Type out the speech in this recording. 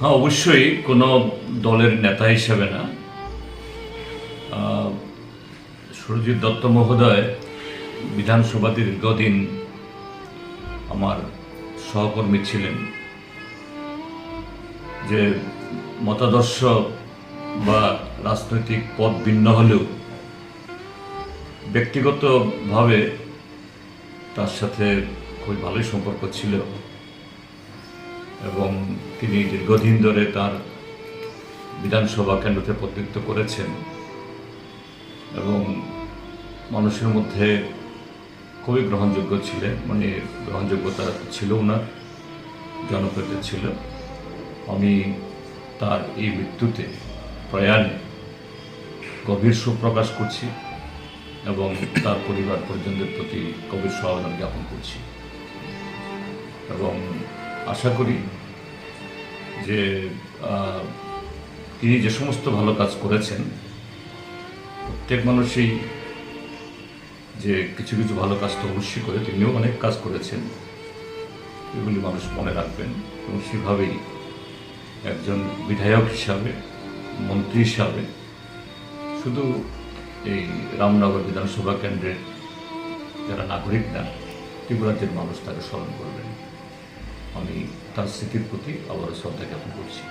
হ্যাঁ অবশ্যই কোনো দলের নেতা হিসেবে না। সুরজিৎ দত্ত মহোদয় বিধানসভা দীর্ঘদিন আমার সহকর্মী ছিলেন। যে মতাদর্শ বা রাজনৈতিক পদ ভিন্ন হলেও ব্যক্তিগতভাবে তার সাথে খুব ভালোই সম্পর্ক ছিল। এবং তিনি দীর্ঘদিন ধরে তার বিধানসভা কেন্দ্রতে প্রতিনিধিত্ব করেছেন এবং মানুষের মধ্যে খুবই গ্রহণযোগ্য ছিলেন। মানে গ্রহণযোগ্যতা ছিল ওনার জনপ্রিয়তা ছিল। আমি তার এই মৃত্যুতে প্রয়াণে গভীর শোক প্রকাশ করছি এবং তার পরিবার পরিজনদের প্রতি গভীর সহানুভূতি জ্ঞাপন করছি। এবং আশা করি যে তিনি যে সমস্ত ভালো কাজ করেছেন, প্রত্যেক মানুষই যে কিছু কিছু ভালো কাজ তো অবশ্যই করে, তিনিও অনেক কাজ করেছেন, এগুলি মানুষ মনে রাখবেন। এবং সেভাবেই একজন বিধায়ক হিসাবে, মন্ত্রী হিসাবে শুধু এই রামনগর বিধানসভা কেন্দ্রের যারা নাগরিক না ত্রিপুরাজ্যের মানুষ তাকে স্মরণ করবেন। আমি তার স্মৃতির প্রতি আবারও শ্রদ্ধা জ্ঞাপন করছি।